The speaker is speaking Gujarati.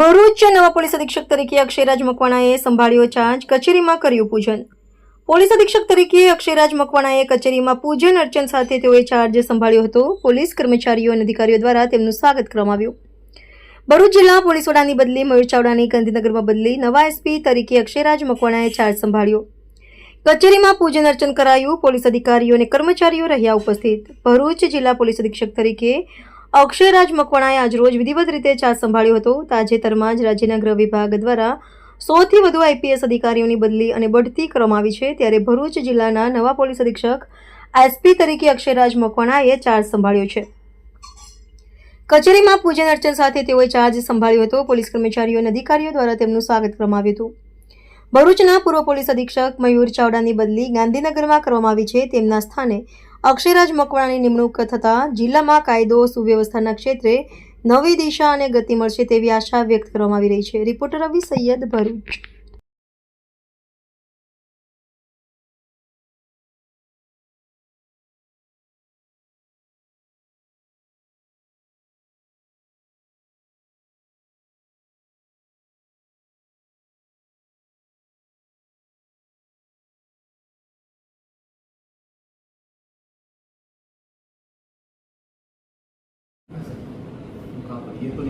ભરૂચ નવા પોલીસ અધિક્ષક તરીકે અક્ષયરાજ મકવાણાએ સંભાળ્યો ચાર્જ કચેરીમાં કર્યું પૂજન. પોલીસ અધિક્ષક તરીકે અક્ષયરાજ મકવાણાએ કચેરીમાં પૂજન અર્ચન સાથે તેઓએ ચાર્જ સંભાળ્યો હતો. પોલીસ કર્મચારીઓ અને અધિકારીઓ દ્વારા તેમનું સ્વાગત કરવામાં આવ્યું. ભરૂચ જિલ્લા પોલીસ વડાની બદલી મયુર ચાવડાની ગાંધીનગરમાં બદલી નવા એસપી તરીકે અક્ષયરાજ મકવાણાએ ચાર્જ સંભાળ્યો. કચેરીમાં પૂજન અર્ચન કરાયું. પોલીસ અધિકારીઓ અને કર્મચારીઓ રહ્યા ઉપસ્થિત. ભરૂચ જિલ્લા પોલીસ અધિક્ષક તરીકે અક્ષયરાજ મકવાણાએ આજરોજ વિધિવત રીતે ચાર્જ સંભાળ્યો હતો. તાજેતરમાં જ રાજ્યના ગૃહ વિભાગ દ્વારા સૌથી વધુ આઈપીએસ અધિકારીઓની બદલી અને બઢતી કરવામાં આવી છે. ત્યારે ભરૂચ જિલ્લાના નવા પોલીસ અધિક્ષક એસપી તરીકે અક્ષયરાજ મકવાણાએ ચાર્જ સંભાળ્યો છે. કચેરીમાં પૂજન અર્ચન સાથે તેઓએ ચાર્જ સંભાળ્યો હતો. પોલીસ કર્મચારીઓ અને અધિકારીઓ દ્વારા તેમનું સ્વાગત કરવામાં આવ્યું હતું. ભરૂચના પૂર્વ પોલીસ અધિક્ષક મયુર ચાવડાની બદલી ગાંધીનગરમાં કરવામાં આવી છે. તેમના સ્થાને અક્ષયરાજ મકવાણાની નિમણૂક થતાં જિલ્લામાં કાયદો, સુવ્યવસ્થાના ક્ષેત્રે નવી દિશા અને ગતિ મળશે તેવી આશા વ્યક્ત કરવામાં આવી રહી છે. રિપોર્ટર રવિ સૈયદ ભરૂચ. ये तो